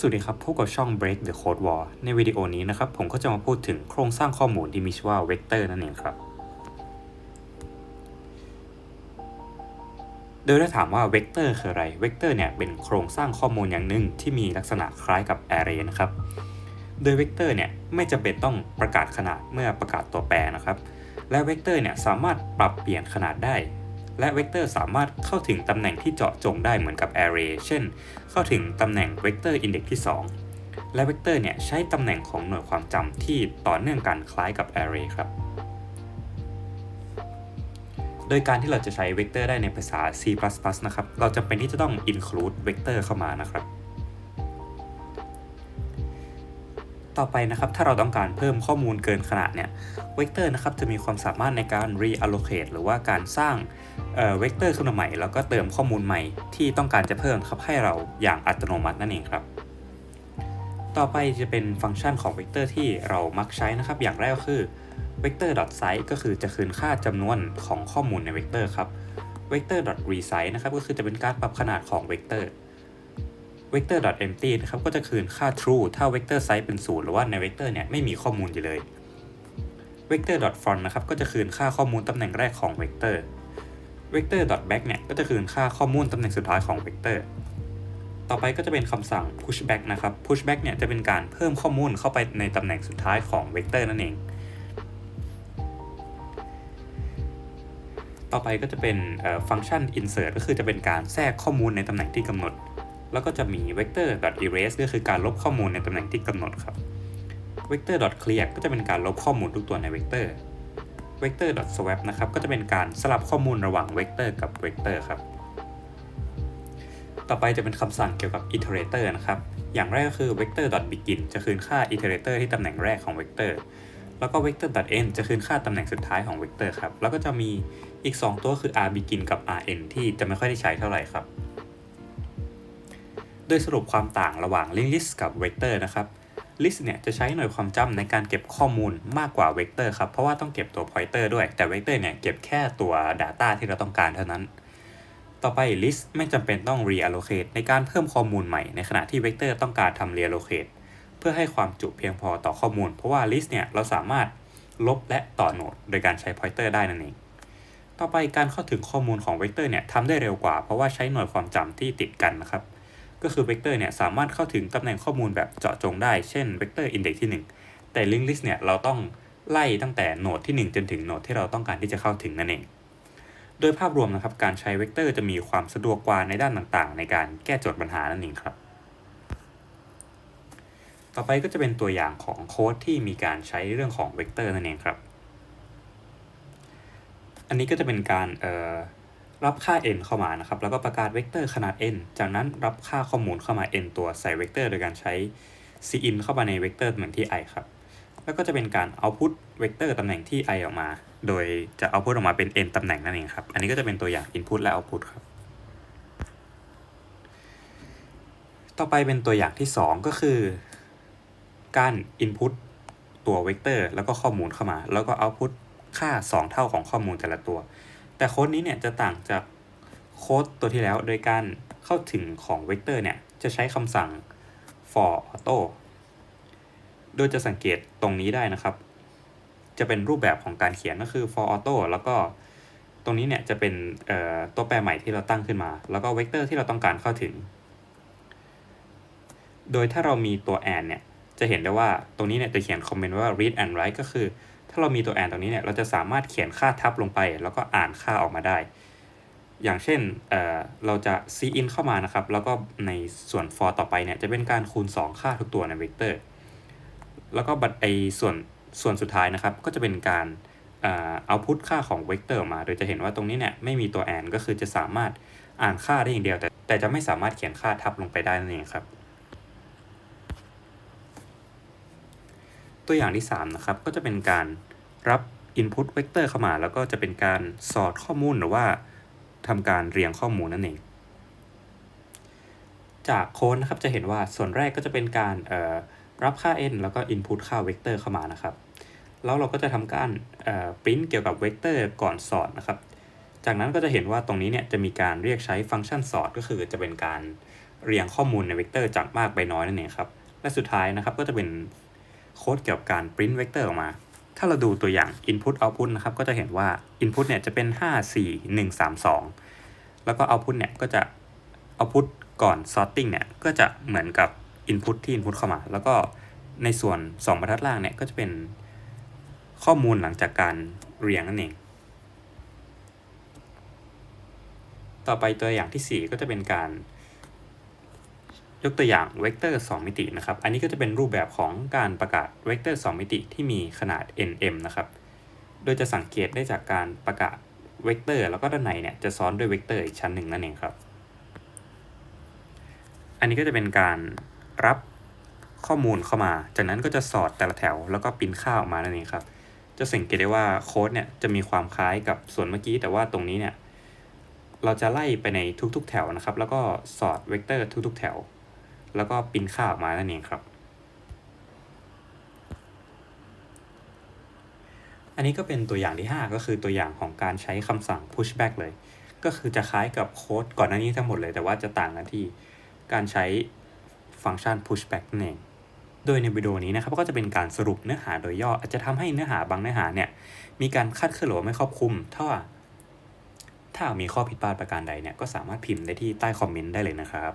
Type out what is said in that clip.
สวัสดีครับ พบกับช่อง Break the Code War ในวิดีโอนี้นะครับ ผมก็จะมาพูดถึงโครงสร้างข้อมูลที่มีชื่อว่า Vector นั่นเองครับ โดยถ้าถามว่า Vector คืออะไร Vector เนี่ยเป็นโครงสร้างข้อมูลอย่างหนึ่งที่มีลักษณะคล้ายกับ Array นะครับ โดย Vector เนี่ยไม่จำเป็นต้องประกาศขนาดเมื่อประกาศตัวแปรนะครับ และ Vector เนี่ยสามารถปรับเปลี่ยนขนาดได้ และเวกเตอร์สามารถเข้าถึงตำแหน่งที่เจาะจงได้เหมือนกับ Array เช่น เข้าถึงตำแหน่งเวกเตอร์อินเด็กที่ 2 และเวกเตอร์เนี่ยใช้ตำแหน่งของหน่วยความจำที่ต่อเนื่องกันคล้ายกับ Array ครับ โดยการที่เราจะใช้เวกเตอร์ได้ในภาษา C++ นะครับ เราจำเป็นที่จะต้อง include เวกเตอร์เข้ามานะครับ ต่อไปนะครับ ถ้าเราต้องการเพิ่มข้อมูลเกินขนาดเนี่ยเวกเตอร์นะครับจะมีความสามารถในการ reallocate หรือว่าการสร้างเวกเตอร์ขึ้นมาใหม่ แล้วก็เติมข้อมูลใหม่ที่ต้องการจะเพิ่มครับให้เราอย่างอัตโนมัตินั่นเองครับ ต่อไปจะเป็นฟังก์ชันของเวกเตอร์ที่เรามักใช้นะครับ อย่างแรกก็คือ vector.size ก็คือจะคืนค่าจำนวนของข้อมูลในเวกเตอร์ครับ vector.resize นะครับก็คือจะเป็นการปรับขนาดของเวกเตอร์ vector.empty นะครับก็จะคืนค่า true ถ้า vector size เป็น0หรือว่าในเวกเตอร์เนี่ยไม่มีข้อมูลอยู่เลย vector.front นะครับก็จะคืนค่าข้อมูลตำแหน่งแรกของเวกเตอร์ vector.back เนี่ยก็จะคืนค่าข้อมูลตำแหน่งสุดท้ายของเวกเตอร์ต่อไปก็จะเป็นคำสั่ง pushback นะครับ pushback เนี่ยจะเป็นการเพิ่มข้อมูลเข้าไปในตำแหน่งสุดท้ายของเวกเตอร์นั่นเอง ต่อไปก็จะเป็นฟังก์ชัน insert ก็คือจะเป็นการแทรกข้อมูลในตำแหน่งที่กำหนด แล้วก็จะมี vector.erase ก็คือการลบข้อมูลในตำแหน่งที่กำหนดครับ vector.clear ก็จะเป็นการลบข้อมูลทุกตัวในเวกเตอร์ vector.swap นะครับก็จะเป็นการสลับข้อมูลระหว่างเวกเตอร์กับเวกเตอร์ครับ ต่อไปจะเป็นคำสั่งเกี่ยวกับ iterator นะครับ อย่างแรกก็คือ vector.begin จะคืนค่า iterator ที่ตำแหน่งแรกของเวกเตอร์แล้วก็ vector.end จะคืนค่าตำแหน่งสุดท้ายของเวกเตอร์ครับ แล้วก็จะมีอีก 2 ตัวคือ rbegin กับ r end ที่จะไม่ค่อยได้ใช้เท่าไหร่ครับ โดยสรุปความต่างระหว่าง linked list กับ vector นะครับ list เนี่ยจะใช้หน่วยความจำในการเก็บข้อมูลมากกว่า vector ครับ เพราะว่าต้องเก็บตัว pointer ด้วย แต่ vector เนี่ยเก็บแค่ตัว data ที่เราต้องการเท่านั้น ต่อไป list ไม่จำเป็นต้อง reallocate ในการเพิ่มข้อมูลใหม่ ในขณะที่ vector ต้องการทำ reallocate เพื่อให้ความจุเพียงพอต่อข้อมูล เพราะว่า list เนี่ยเราสามารถลบและต่อโหนดโดยการใช้ pointer ได้นั่นเองต่อไปการเข้าถึงข้อมูลของ vector เนี่ยทำได้เร็วกว่า เพราะว่าใช้หน่วยความจำที่ติดกันนะครับ ก็คือเวกเตอร์เนี่ยสามารถเข้าถึงตำแหน่งข้อมูลแบบเจาะจงได้ เช่นเวกเตอร์อินเด็กที่ 1 แต่ linked list เนี่ยเราต้องไล่ตั้งแต่โหนดที่ 1 จนถึงโหนดที่เราต้องการที่จะเข้าถึงนั่นเอง โดยภาพรวมนะครับการใช้เวกเตอร์จะมีความสะดวกกว่าในด้านต่างๆ ในการแก้โจทย์ปัญหานั่นเองครับ ต่อไปก็จะเป็นตัวอย่างของโค้ดที่มีการใช้เรื่องของเวกเตอร์นั่นเองครับ อันนี้ก็จะเป็นการเอ่อ รับค่า n เข้ามานะครับ แล้วก็ประกาศเวกเตอร์ขนาด n จากนั้นรับค่าข้อมูลเข้ามา n ตัวใส่เวกเตอร์โดยการใช้ cin เข้ามาในเวกเตอร์ตำแหน่งที่ i ครับ แล้วก็จะเป็นการ output เวกเตอร์ตำแหน่งที่ i ออกมา โดยจะ output ออกมาเป็น n ตำแหน่งนั่นเองครับ อันนี้ก็จะเป็นตัวอย่าง input และ output ครับ ต่อไปเป็นตัวอย่างที่ 2 ก็คือ การ input ตัวเวกเตอร์แล้วก็ข้อมูลเข้ามา แล้วก็ output ค่า 2 เท่าของข้อมูลแต่ละตัว แต่โค้ดนี้เนี่ยจะต่างจากโค้ดตัวที่แล้วโดยการเข้าถึงของเวกเตอร์เนี่ยจะใช้คำสั่ง for auto โดยจะสังเกตตรงนี้ได้นะครับ จะเป็นรูปแบบของการเขียนก็คือ for auto แล้วก็ตรงนี้เนี่ยจะเป็นตัวแปรใหม่ที่เราตั้งขึ้นมา แล้วก็เวกเตอร์ที่เราต้องการเข้าถึง โดยถ้าเรามีตัว and เนี่ยจะเห็นได้ว่าตรงนี้เนี่ยจะเขียนคอมเมนต์ว่า read and write ก็คือ ถ้าเรามีตัว and ตรงนี้เนี่ยเราจะสามารถเขียนค่าทับลงไป แล้วก็อ่านค่าออกมาได้ อย่างเช่นเเราจะ cin เข้ามานะครับ แล้วก็ในส่วน for ต่อไปเนี่ยจะเป็นการคูณ 2 ค่าทุกตัวในเวกเตอร์ แล้วก็บัตไอส่วนส่วนสุดท้ายนะครับ ก็จะเป็นการเอาพุทค่าของเวกเตอร์มา โดยจะเห็นว่าตรงนี้เนี่ยไม่มีตัว and ก็คือจะสามารถอ่านค่าได้อย่างเดียว แต่แต่จะไม่สามารถเขียนค่าทับลงไปได้นั่นเองครับ ตัวอย่างที่ 3 นะครับ ก็จะเป็นการรับ Input Vector เข้ามา แล้วก็จะเป็นการสอดข้อมูลหรือว่าทำการเรียงข้อมูลนั่นเอง จากโค้ดนะครับจะเห็นว่าส่วนแรกก็จะเป็นการรับค่า n แล้วก็ input ค่าเวกเตอร์เข้ามานะครับ แล้วเราก็จะทำการปริ้นเกี่ยวกับเวกเตอร์ก่อนสอดนะครับ จากนั้นก็จะเห็นว่าตรงนี้เนี่ยจะมีการเรียกใช้ฟังก์ชันสอดก็คือจะเป็นการเรียงข้อมูลในเวกเตอร์จากมากไปน้อยนั่นเองครับ และสุดท้ายนะครับก็จะเป็น โค้ดเกี่ยวกับการ print เวกเตอร์ออกมา ถ้าเราดูตัวอย่าง input output นะครับ ก็จะเห็นว่า input เนี่ยจะเป็น 5 4 1 3 2 แล้วก็ output เนี่ยก็จะ output ก่อน sorting เนี่ยก็จะเหมือนกับ input ที่ input เข้ามา แล้วก็ในส่วน 2 บรรทัดล่างเนี่ยก็จะเป็นข้อมูลหลังจากการเรียงนั่นเอง ต่อไปตัวอย่างทีสี่4 ก็จะเป็นการ ยกตัวอย่างเวกเตอร์ 2 มิตินะครับ อันนี้ก็จะเป็นรูปแบบของการประกาศเวกเตอร์ 2 มิติที่มีขนาด nm นะครับ โดยจะสังเกตได้จากการประกาศเวกเตอร์ แล้วก็ด้านในเนี่ยจะซ้อนด้วยเวกเตอร์อีกชั้นหนึ่งนั่นเองครับ อันนี้ก็จะเป็นการรับข้อมูลเข้ามา จากนั้นก็จะสอดแต่ละแถว แล้วก็ปิ้นค่าออกมานั่นเองครับ จะสังเกตได้ว่าโค้ดเนี่ยจะมีความคล้ายกับส่วนเมื่อกี้ แต่ว่าตรงนี้เนี่ยเราจะไล่ไปในทุกๆ แถวนะครับ แล้วก็สอดเวกเตอร์ทุก ๆ แถว แล้วก็ปิ้นค่าออกมานั่นเองครับ อันนี้ก็เป็นตัวอย่างที่ 5 ก็คือตัวอย่างของการใช้คำสั่ง pushback เลย ก็คือจะคล้ายกับโค้ดก่อนหน้านี้ทั้งหมดเลย แต่ว่าจะต่างกันที่การใช้ฟังก์ชัน pushback นั่นเองโดยในวิดีโอนี้นะครับก็จะเป็นการสรุปเนื้อหาโดยย่อ อาจจะทำให้เนื้อหาบางเนื้อหาเนี่ยมีการคาดเคลื่อนหรือว่าไม่ครอบคลุม ถ้าถ้ามีข้อผิดพลาดประการใดเนี่ยก็สามารถพิมพ์ได้ที่ใต้คอมเมนต์ได้เลยนะครับ